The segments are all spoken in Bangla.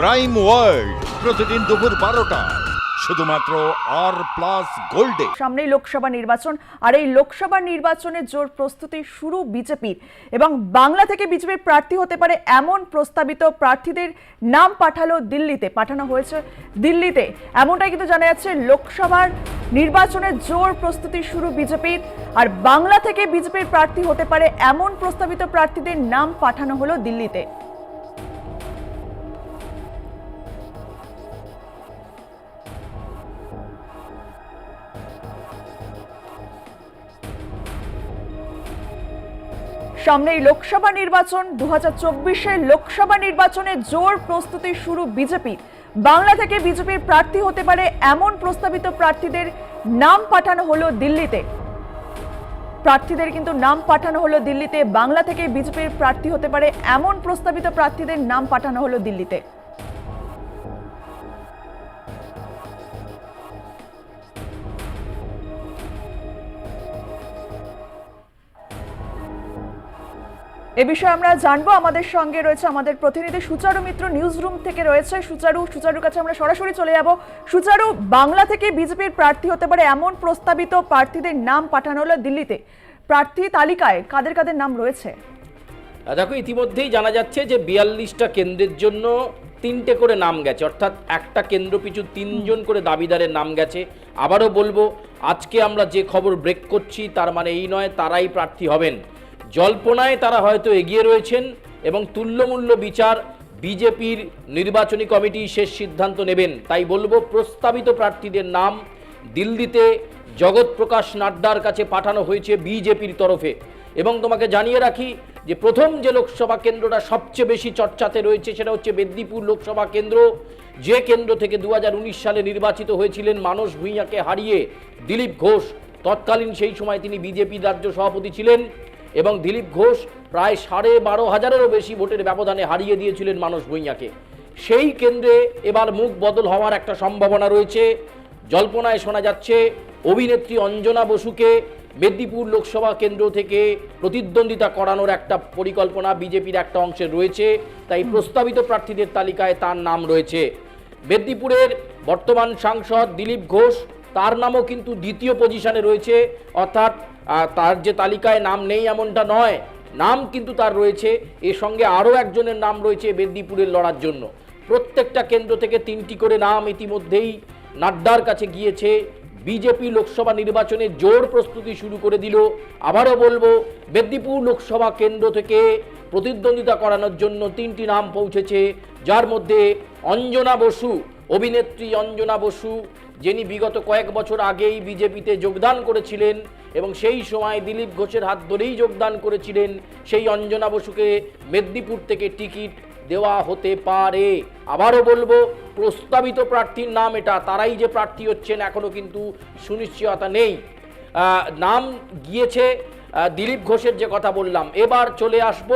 ক্রাইম ওয়ার্ল্ড প্রতিদিন দুপুর বারোটা। শুধুমাত্র আর প্লাস গোল্ডে সামনেই লোকসভা নির্বাচন, আর এই লোকসভা নির্বাচনের জোর প্রস্তুতি শুরু বিজেপির। এবং বাংলা থেকে বিজেপির প্রার্থী হতে পারে এমন প্রস্তাবিত প্রার্থীদের নাম পাঠালো দিল্লিতে, পাঠানো হয়েছে দিল্লিতে। এমনটাই কিন্তু জানা যাচ্ছে, লোকসভার নির্বাচনের জোর প্রস্তুতি শুরু বিজেপির। আর বাংলা থেকে বিজেপির প্রার্থী হতে পারে এমন প্রস্তাবিত প্রার্থীদের নাম পাঠানো হলো দিল্লিতে। সামনেই লোকসভা নির্বাচন। দু হাজার লোকসভা নির্বাচনে জোর প্রস্তুতি শুরু বিজেপির বাংলা থেকে বিজেপির প্রার্থী হতে পারে এমন প্রস্তাবিত প্রার্থীদের নাম পাঠানো হলো দিল্লিতে। প্রার্থীদের কিন্তু নাম পাঠানো হলো দিল্লিতে। বাংলা থেকে বিজেপির প্রার্থী হতে পারে এমন প্রস্তাবিত প্রার্থীদের নাম পাঠানো হলো দিল্লিতে। এ বিষয়ে আমরা জানব। আমাদের সঙ্গে রয়েছে আমাদের প্রতিনিধি সুচারু মিত্র নিউজ রুম থেকে রয়েছে। সুচারু, সুচারুর কাছে আমরা সরাসরি চলে যাব। সুচারু, বাংলা থেকে বিজেপির প্রার্থী হতে পারে এমন প্রস্তাবিত প্রার্থীদের নাম পাঠানো হলো দিল্লিতে। প্রার্থী তালিকায় কাদের কাদের নাম রয়েছে? দেখো, ইতিমধ্যেই জানা যাচ্ছে যে বিয়াল্লিশটা কেন্দ্রের জন্য তিনটে করে নাম গেছে। অর্থাৎ একটা কেন্দ্র পিছু তিনজন করে দাবিদারের নাম গেছে। আবারও বলব, আজকে আমরা যে খবর ব্রেক করছি, তার মানে এই নয়, তারাই প্রার্থী হবেন। জল্পনায় তারা হয়তো এগিয়ে রয়েছেন এবং তুল্যমূল্য বিচার বিজেপির নির্বাচনী কমিটি শেষ সিদ্ধান্ত নেবেন। তাই বলব, প্রস্তাবিত প্রার্থীদের নাম দিল্লিতে জগৎ প্রকাশ নাড্ডার কাছে পাঠানো হয়েছে বিজেপির তরফে। এবং তোমাকে জানিয়ে রাখি যে প্রথম যে লোকসভা কেন্দ্রটা সবচেয়ে বেশি চর্চাতে রয়েছে সেটা হচ্ছে মেদিনীপুর লোকসভা কেন্দ্র। যে কেন্দ্র থেকে দু হাজার উনিশ সালে নির্বাচিত হয়েছিলেন মানস ভূঁইয়াকে হারিয়ে দিলীপ ঘোষ। তৎকালীন সেই সময় তিনি বিজেপি রাজ্য সভাপতি ছিলেন। এবং দিলীপ ঘোষ প্রায় সাড়ে বারো হাজারেরও বেশি ভোটের ব্যবধানে হারিয়ে দিয়েছিলেন মানস ভূঁইয়াকে। সেই কেন্দ্রে এবার মুখ বদল হওয়ার একটা সম্ভাবনা রয়েছে। জল্পনায় শোনা যাচ্ছে অভিনেত্রী অঞ্জনা বসুকে মেদিনীপুর লোকসভা কেন্দ্র থেকে প্রতিদ্বন্দ্বিতা করানোর একটা পরিকল্পনা বিজেপির একটা অংশের রয়েছে তাই প্রস্তাবিত প্রার্থীদের তালিকায় তার নাম রয়েছে। মেদিনীপুরের বর্তমান সাংসদ দিলীপ ঘোষ তার নামও কিন্তু দ্বিতীয় পজিশনে রয়েছে অর্থাৎ তার যে তালিকায় নাম নেই এমনটা নয়, নাম কিন্তু তার রয়েছে। এর সঙ্গে আরও একজনের নাম রয়েছে মেদিনীপুরের লড়ার জন্য। প্রত্যেকটা কেন্দ্র থেকে তিনটি করে নাম ইতিমধ্যেই নাড্ডার কাছে গিয়েছে। বিজেপি লোকসভা নির্বাচনে জোর প্রস্তুতি শুরু করে দিল। আবারও বলব মেদিনীপুর লোকসভা কেন্দ্র থেকে প্রতিদ্বন্দ্বিতা করানোর জন্য তিনটি নাম পৌঁছেছে। যার মধ্যে অঞ্জনা বসু অভিনেত্রী অঞ্জনা বসু, যিনি বিগত কয়েক বছর আগেই বিজেপিতে যোগদান করেছিলেন এবং সেই সময় দিলীপ ঘোষের হাত ধরেই যোগদান করেছিলেন, সেই অঞ্জনা বসুকে মেদিনীপুর থেকে টিকিট দেওয়া হতে পারে। আবারও বলব, প্রস্তাবিত প্রার্থীর নাম এটা, তারাই যে প্রার্থী হচ্ছেন এখনও কিন্তু সুনিশ্চয়তা নেই। নাম গিয়েছে দিলীপ ঘোষের যে কথা বললাম। এবার চলে আসব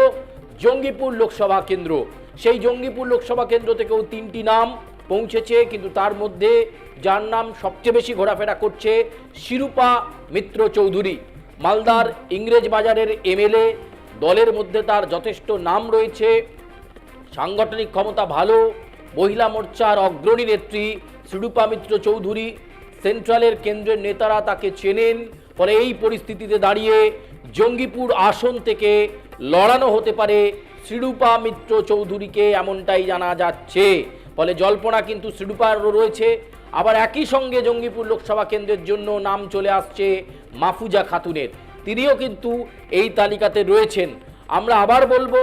জঙ্গিপুর লোকসভা কেন্দ্র। সেই জঙ্গিপুর লোকসভা কেন্দ্র থেকেও তিনটি নাম পৌঁছেছে, কিন্তু তার মধ্যে যার নাম সবচেয়ে বেশি ঘোরাফেরা করছে শিরূপা মিত্র চৌধুরী। মালদার ইংরেজ বাজারের এমএলএ, দলের মধ্যে তার যথেষ্ট নাম রয়েছে, সাংগঠনিক ক্ষমতা ভালো, মহিলা মোর্চার অগ্রণী নেত্রী শিরূপা মিত্র চৌধুরী, সেন্ট্রালের কেন্দ্রের নেতারা তাকে চেনেন, ফলে এই পরিস্থিতিতে দাঁড়িয়ে জঙ্গিপুর আসন থেকে লড়ানো হতে পারে শিরূপা মিত্র চৌধুরীকে, এমনটাই জানা যাচ্ছে। ফলে জল্পনা কিন্তু শিরূপারও রয়েছে। আবার একই সঙ্গে জঙ্গিপুর লোকসভা কেন্দ্রের জন্য নাম চলে আসছে মাফুজা খাতুনের। তিনিও কিন্তু এই তালিকাতে রয়েছেন। আমরা আবার বলব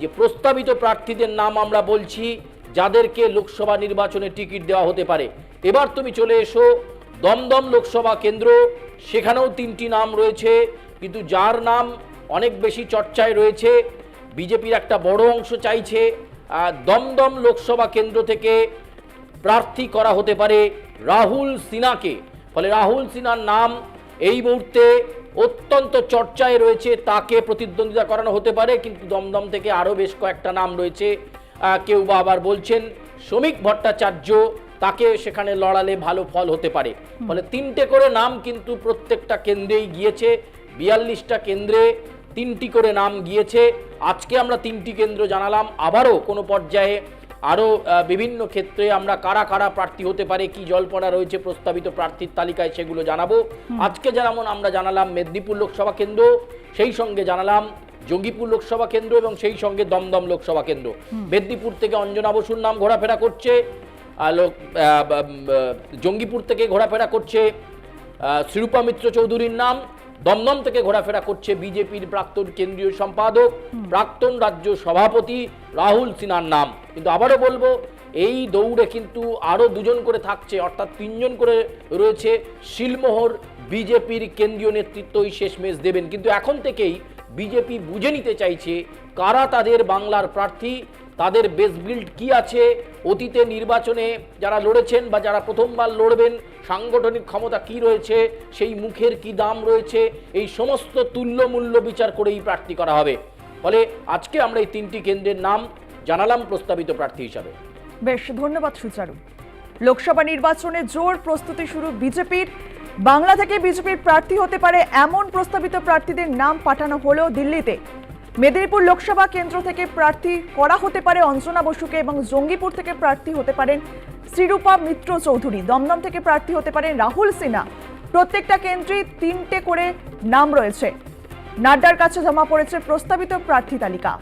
যে প্রস্তাবিত প্রার্থীদের নাম আমরা বলছি, যাদেরকে লোকসভা নির্বাচনে টিকিট দেওয়া হতে পারে। এবার তুমি চলে এসো, দমদম লোকসভা কেন্দ্র, সেখানেও তিনটি নাম রয়েছে, কিন্তু যার নাম অনেক বেশি চর্চায় রয়েছে। বিজেপির একটা বড় অংশ চাইছে দমদম লোকসভা কেন্দ্র থেকে প্রার্থী করা হতে পারে রাহুল সিনহাকে। ফলে রাহুল সিনহার নাম এই মুহূর্তে অত্যন্ত চর্চায় রয়েছে তাকে প্রতিদ্বন্দ্বিতা করানো হতে পারে কিন্তু দমদম থেকে আরও বেশ কয়েকটা নাম রয়েছে। কেউ বা আবার বলছেন শ্রমিক ভট্টাচার্য তাকে সেখানে লড়ালে ভালো ফল হতে পারে। ফলে তিনটে করে নাম কিন্তু প্রত্যেকটা কেন্দ্রেই গিয়েছে। বিয়াল্লিশটা কেন্দ্রে তিনটি করে নাম গিয়েছে। আজকে আমরা তিনটি কেন্দ্র জানালাম। আবারও কোনো পর্যায়ে আরও বিভিন্ন ক্ষেত্রে আমরা কারা কারা প্রার্থী হতে পারে কি জলপড়া রয়েছে প্রস্তাবিত প্রার্থীর তালিকায় সেগুলো জানাব। আজকে যেমন আমরা জানালাম মেদিনীপুর লোকসভা কেন্দ্র সেই সঙ্গে জানালাম জঙ্গিপুর লোকসভা কেন্দ্র এবং সেই সঙ্গে দমদম লোকসভা কেন্দ্র। মেদিনীপুর থেকে অঞ্জনা বসুর নাম ঘোরাফেরা করছে লোক- জঙ্গিপুর থেকে ঘোরাফেরা করছে শিরূপা মিত্র চৌধুরীর নাম। দমদম থেকে ঘোরাফেরা করছে বিজেপির প্রাক্তন কেন্দ্রীয় সম্পাদক প্রাক্তন রাজ্য সভাপতি রাহুল সিনহার নাম। কিন্তু আবারও বলব এই দৌড়ে কিন্তু আরও দুজন করে থাকছে অর্থাৎ তিনজন করে রয়েছে শিলমোহর বিজেপির কেন্দ্রীয় নেতৃত্বই শেষমেশ দেবেন। কিন্তু এখন থেকেই বিজেপি বুঝে নিতে চাইছে কারা তাদের বাংলার প্রার্থী তাদের বেস বিল্ড কি আছে? অতীতে নির্বাচনে যারা লড়েছেন বা যারা প্রথমবার লড়বেন, সাংগঠনিক ক্ষমতা কি রয়েছে? সেই মুখের কি দাম রয়েছে? এই সমস্ত তুল্য মূল্য বিচার করেই প্রার্থী করা হবে। ফলে আজকে আমরা এই তিনটি কেন্দ্রের নাম জানালাম প্রস্তাবিত প্রার্থী হিসাবে। বেশ, ধন্যবাদ সুচারু। লোকসভা নির্বাচনে জোর প্রস্তুতি শুরু বিজেপির। বাংলা থেকে বিজেপির প্রার্থী হতে পারে এমন প্রস্তাবিত প্রার্থীদের নাম পাঠানো হলো দিল্লিতে। মেদিনীপুর লোকসভা কেন্দ্র থেকে প্রার্থী করা হতে পারে অঞ্জনা বসুকে এবং জঙ্গিপুর থেকে প্রার্থী হতে পারেন শ্রীরূপা মিত্র চৌধুরী। দমদম থেকে প্রার্থী হতে পারেন রাহুল সিনহা। প্রত্যেকটা কেন্দ্রে তিনটে করে নাম রয়েছে। নাড্ডার কাছে জমা পড়েছে প্রস্তাবিত প্রার্থী তালিকা।